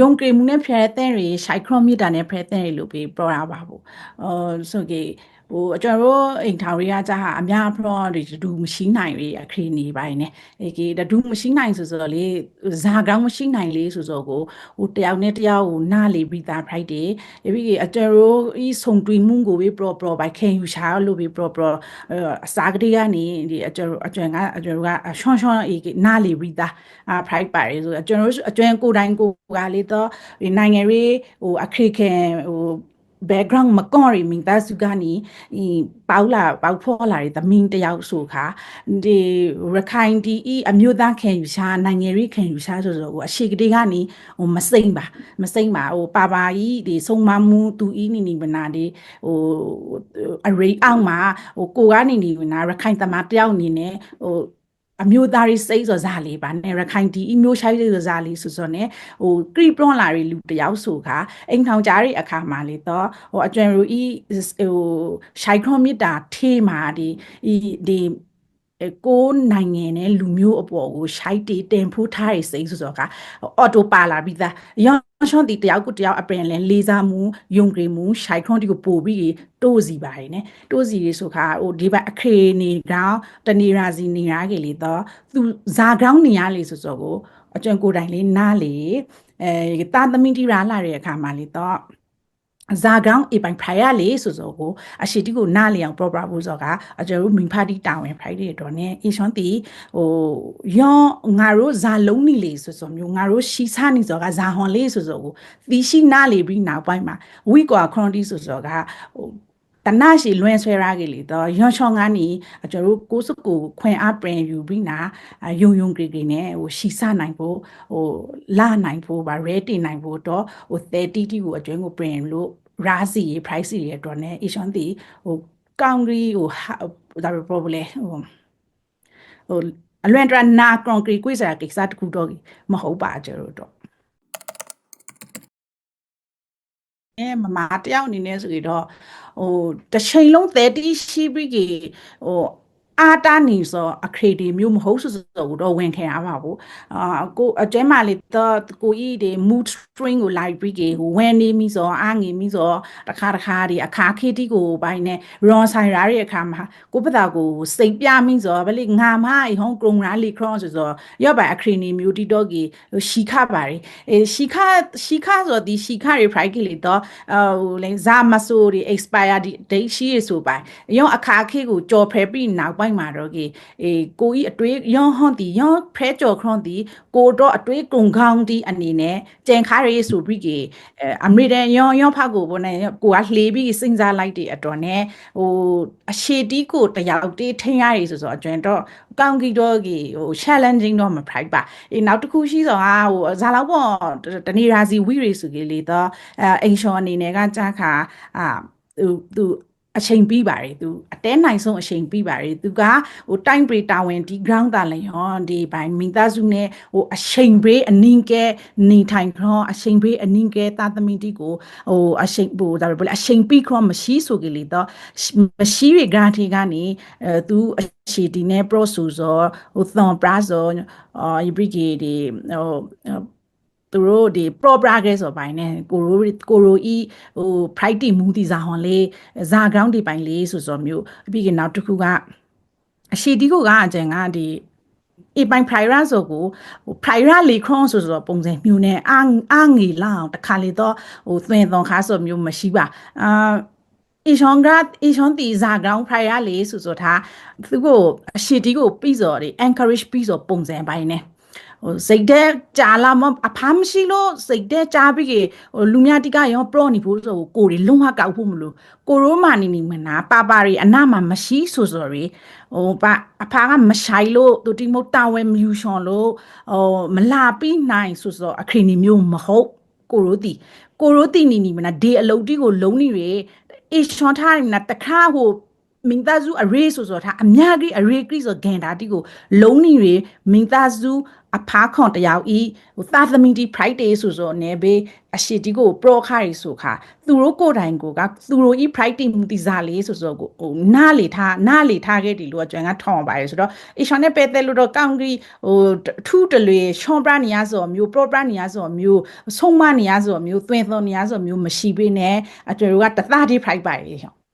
ယုံကြည်မှုနဲ့ဖျက်တဲ့တွေရှိုက်ခရိုမီတာနဲ့ဖျက်တဲ့တွေလို့ပြီးပြောတာပါဘူးအော်ဆိုကေ ဟိုကျွန်တော်တို့အိမ်ထောင်တွေကကြာဟာအများဖရောတွေဒူမရှိနိုင်လေအခရီးနေပိုင်းနဲ့အေကေဒူမရှိနိုင်ဆိုဆိုလေဇာကောင်းမရှိနိုင်လေဆိုဆိုကိုဟိုတယောက်နဲ့တယောက်ဟိုနားလေပြီးသား Friday ဒီပြီးအကျွန်တော်ဤဆုံတွေ့မှုကိုပြီး pro pro ဘိုက်ခင်ယူရှာလို့ပြီး pro pro အစားကလေးကနေဒီအကျွန်တော်အကျွန်ကအကျွန်တော်ကရှွန်ရှွန်အေကေနားလေပြီးသားအာ Friday ပါတယ်ဆိုအကျွန်တော်အကျွန်ကိုတိုင်းကိုကလေတော့နိုင်ငံရေးဟိုအခရီးခင်ဟို background မကောရီမင်သားစုကနေဤပေါလာပေါဖောလာတဲ့သမင်းတယောက်ဆိုခါဒီရခိုင်ဒီဤအမျိုးသားခံယူရှာနိုင်ငံရေးခံယူရှာဆိုဆိုကိုအရှိကတိကနေဟိုမစိမ့်ပါမစိမ့်ပါဟိုပါပါကြီးဒီဆုံးမမှုသူဤနီနီဘနာဒီဟိုအရိအောင်မှာဟိုကိုကနေနီဘနာရခိုင်သမားတယောက်အနေနဲ့ဟို အမျိုးသားရေးစိတ်စောစားလေးပါနဲ့ရခိုင်ဒီအမျိုးရှိုင်းစိတ်စောစားလေးဆိုဆိုနဲ့ဟိုကရီပလွန်လာတွေလူတယောက်ဆိုခါအိမ်ထောင်ကြားရဲ့အခါမှာလေတော့ဟိုအကျွမ်းရူဤဟိုရှိုင်ခရိုမီတာထေးမှာဒီဒီ ကိုနိုင်ငံနဲ့လူမျိုးအပေါ်ကိုရှိုက်တေတင်ဖူးထားရစိဆိုဆိုကအော်တိုပါလာပြီးသားရောင်းရှောင်းတီတယောက်ကိုတယောက်အပင်လဲလေးစားမှုယုံကြည်မှုရှိုက်ခွန်တီကိုပို့ပြီးတိုးစီပါတယ်နဲ့တိုးစီရေဆိုခါဟိုဒီဘအခရေနေကောင်းတနေရာစီနေရကေလေတော့သူဇာကောင်းနေရလေဆိုဆိုကိုအကျွမ်းကိုယ်တိုင်လေးနားလေအဲတာသမင်းတီရာလာတဲ့အခါမှာလေတော့ ဇာကောင်းအပိုင်ဖရိုင်ရလေဆိုဆိုကိုအရှိတီကိုနားလျောင် proper ဘူးဆိုကအကျတို့မင်ဖာတီတာဝန် Friday တော့ ਨੇ အရှွန်တီဟိုယောငါတို့ဇာလုံးနီလေဆိုဆိုမျိုးငါတို့ရှီဆာနီဆိုကဇာဟွန်လေးဆိုဆိုကိုသီရှိနားလေပြီးနောက်ပိုင်းမှာဝီကွာခရွန်တီဆိုဆိုကဟို တနရှိလွင်ဆွဲရခဲ့လေတော့ရွှန်ချောင်းကနေကျွန်တော်တို့ကိုစကိုခွင်အားပြင်ယူပြီးနာယုံယုံကြည်ကြည်နဲ့ဟိုရှီဆနိုင်ဖို့ဟိုလာနိုင်ဖို့ဗာရဲတင်နိုင်ဖို့တော့ဟို30တီကိုအတွင်းကိုပြင်လို့ရာစီ price တွေအတွက် ਨੇ အရှွန်တီဟိုကောင်ဂရီဟိုဒါပဲ probably ဟိုဟိုအလွန်တရာနာကွန်ကရစ်ကွေးစားကိစ္စတခုတော့မဟုတ်ပါကြတော့ တော့အဲမမတယောက်အနေနဲ့ဆိုကြတော့ဟိုတစ်ချိန်လုံး30ရှိပြီးဟို အာတာနေဆိုအခရေဒီမျိုးမဟုတ်ဆိုဆိုတော့ဝင်ခံရပါဘူးအာကိုအကျဲမှလေတော့ကိုကြီးဒီ mood string ကို library ကိုဝင်နေပြီဆိုအာငေပြီဆိုတခါတခါဒီအခါခေတီကိုဘိုင်းနဲ့ ron ဆိုင်ရာရဲ့အခါမှာကိုပတာကိုစိတ်ပြမိဆိုဗလေငါမအဟောင်းကရုံရာလီခရောဆိုဆိုရော့ပါအခရေနေမျိုးတီတော့ကြီးရှီခပါရီအဲရှီခရှီခဆိုဒီရှီခတွေ price လေတော့ဟိုလေဇာမဆိုဒီ expire date ရှိရဆိုပါရောအခါခေကိုကြော်ဖဲပြီးနောက်ပိုင်းမှာတော့ကေအေကိုကြီးအတွေးယောဟွန်တီယောဖဲကြော်ခရွန်တီကိုတော့အတွေးကုံခေါင်းတီအနေနဲ့ကြံခါရေးဆိုပြီးကေအမေရိကန်ယောယောဖတ်ကိုဘောနဲ့ကိုကလှေပြီးစဉ်းစားလိုက်တဲ့အတွက်နဲ့ဟိုအရှိတီးကိုတယောက်တေးထင်းရည်ဆိုဆိုအကျွမ်းတော့ကောင်းကီတော့ကေဟို challenging တော့မ price ပါအေးနောက်တစ်ခုရှိဆိုဟာဟိုဇာလောက်ပေါ့တနေရာစီဝီရီစုကေလေတော့အဲအိမ်ရှော်အနေနဲ့ကကြာခါအာသူသူ အချိန်ပြီးပါတယ်သူအတဲနိုင်ဆုံးအချိန်ပြီးပါတယ်သူကဟိုတိုင်းပရီတာဝန်ဒီ ground တာလည်းဟောဒီဘိုင်မိသားစုနဲ့ဟိုအချိန်ပေးအနင်းကဲနေထိုင်ခေါအချိန်ပေးအနင်းကဲတာသမီတီကိုဟိုအချိန်ဟိုဒါပဲအချိန်ပြီးခေါမရှိဆိုကြလေတော့မရှိရ grant ကနေအဲသူအချိန်ဒီနဲ့ pro ဆိုဆိုဟို thon bra ဆိုအာ brigade ဒီဟို သူတို့ဒီ pro progress ဆိုပိုင်းနဲ့ကိုရိုကိုရိုဤဟို pride မူတီဇာဟွန်လေးဇာ ground ဒီပိုင်းလေးဆိုဆိုမျိုးပြီးကနောက်တစ်ခုကအရှိတီကိုကအကျန်ကဒီအပိုင် prior ဆိုကိုဟို prior လေခွန်ဆိုဆိုပုံစံမျိုးနဲ့အာအာငေလာအောင်တခါလေတော့ဟိုသွင်သွန်ခါဆိုမျိုးမရှိပါအာအရှောင်းကအရှောင်းတီဇာ ground prior လေးဆိုဆိုထားသူကိုအရှိတီကိုပြီးစော်ဒီ encourage ပြီးစော်ပုံစံပိုင်းနဲ့ ဟိုစိတ်တဲ့ကြာလာမအဖမ်းမရှိလို့စိတ်တဲ့ကြာပြီးဟိုလူများတိကရောပရော့နေဖို့ဆိုကိုတွေလုံးဝကောက်ဖို့မလို့ကိုရိုးမာနေနေမနာပါပါရီအနာမှာမရှိဆိုဆိုရီဟိုပါအဖားကမဆိုင်လို့သူတိမုတ်တာဝဲမယူရှွန်လို့ဟိုမလာပြီးနိုင်ဆိုဆိုအခရီနီမျိုးမဟုတ်ကိုရိုးတီကိုရိုးတီနီနီမနာဒေအလုတ်တီကိုလုံးနေရအေရှွန်ထားနေမနာတခါဟို မင်သားစု array ဆိုဆိုထားအများကြီး array ကိဆိုဂန်တာတီကိုလုံးနေရမင်သားစုအဖားခွန်တယောက်ဤဟိုသာသမီတီ friday ဆိုဆိုနေဘေးအရှိတီကို pro ခါရီဆိုခါသူတို့ကိုယ်တိုင်ကိုကသူတို့ဤ friday မူတီစားလေးဆိုဆိုကိုဟိုနားလေထားနားလေထားခဲ့ဒီလိုကကျွမ်းကထောင်းပါရဆိုတော့အရှောင်းနဲ့ပဲတဲ့လို့တော့ကောင်းကြီးဟိုထူးတလွေရှွန်ပရနီယာဆိုမျိုး pro ပရနီယာဆိုမျိုးဆုံးမနီယာဆိုမျိုးသွင်းသွင်းနီယာဆိုမျိုးမရှိပေးနဲ့အတူတူကတသားတိ friday ပါရေဟော